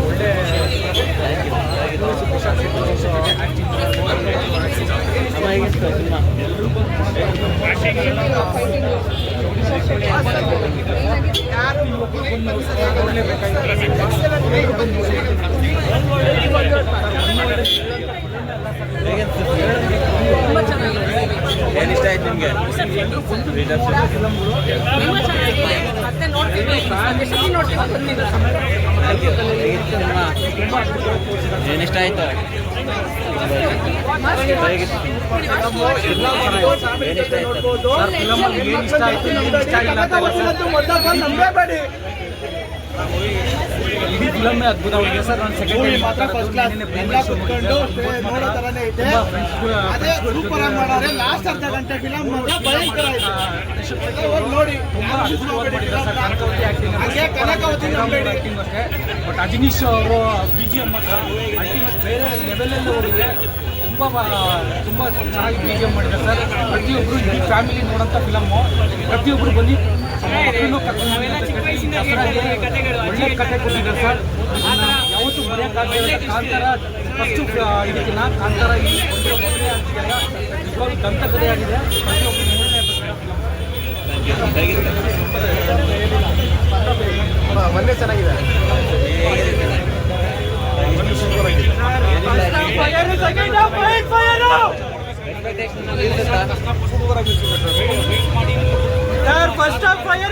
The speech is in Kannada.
ಒಳ್ಳೆ ಏನಿಷ್ಟ ಆಯ್ತು ನಿಮಗೆ ಮತ್ತೆ ಏನಿಷ್ಟ ಆಯ್ತು ಸರ್ ಇಡೀ ಫಿಲಮ್ಮೇ ಅದ್ಭುತವಾಗಿದೆ ಸರ್ ನಾನು ಸೆಕೆಂಡ್ ಮಾತ್ರ ಫಸ್ಟ್ ಕ್ಲಾಸ್ ಎಲ್ಲ ಕುತ್ಕೊಂಡು ನೋಡೋ. ತರನೇ ಐತೆ ಅದೇ ಸೂಪರ್ ಆಗಿ ಮಾಡಾರೆ ಲಾಸ್ಟ್ ಅರ್ಧ ಗಂಟೆ ಫಿಲಮ್ ಮಾತ್ರ ಭಯಂಕರ ಐತೆ ನೋಡಿ. ಹಾಗೆ ಕನಕಾವತಿ ನಂಬೇಡಿ ಬಟ್ ಅಜನೀಶ್ ಅವರು ಬಿ ಜಿ ಎಂ ಮಾತ್ರ ಅಲ್ಟಿಮೇಟ್ ಬೇರೆ ಲೆವೆಲಲ್ಲಿ ಓಡಿದೆ ತುಂಬ ತುಂಬ ಚೆನ್ನಾಗಿ ಬಿ ಜಿ ಎಂ ಮಾಡಿದ್ದಾರೆ ಸರ್. ಪ್ರತಿಯೊಬ್ಬರು ಇಡೀ ಫ್ಯಾಮಿಲಿ ನೋಡೋಂಥ ಫಿಲಮ್ಮು ಪ್ರತಿಯೊಬ್ಬರು ಬನ್ನಿ. ಮಕ್ಕಳನ್ನೂ ಕರ್ಕೊಂಡು ಒಳ್ಳೆ ಕತೆ ಕೊಟ್ಟಿದ್ದಾರೆ ಸರ್. ಯಾವತ್ತೂ ಬರೆಯೋಕ್ಕಾಗಲ್ಲ ಕಾಂತಾರ ಫಸ್ಟು ಇದಕ್ಕಿನ್ನ ಕಾಂತಾರ ಈ ಒಂದರ ಮೊದಲೇ ಅಂತಿದ್ದಾರೆ ನಿಜವಾಗ್ಲೂ ದಂತಕಥೆಯಾಗಿದೆ ಪ್ರತಿಯೊಬ್ಬರು ಮೂರನೇ ಒಂದೇ ಚೆನ್ನಾಗಿದೆ. First of fire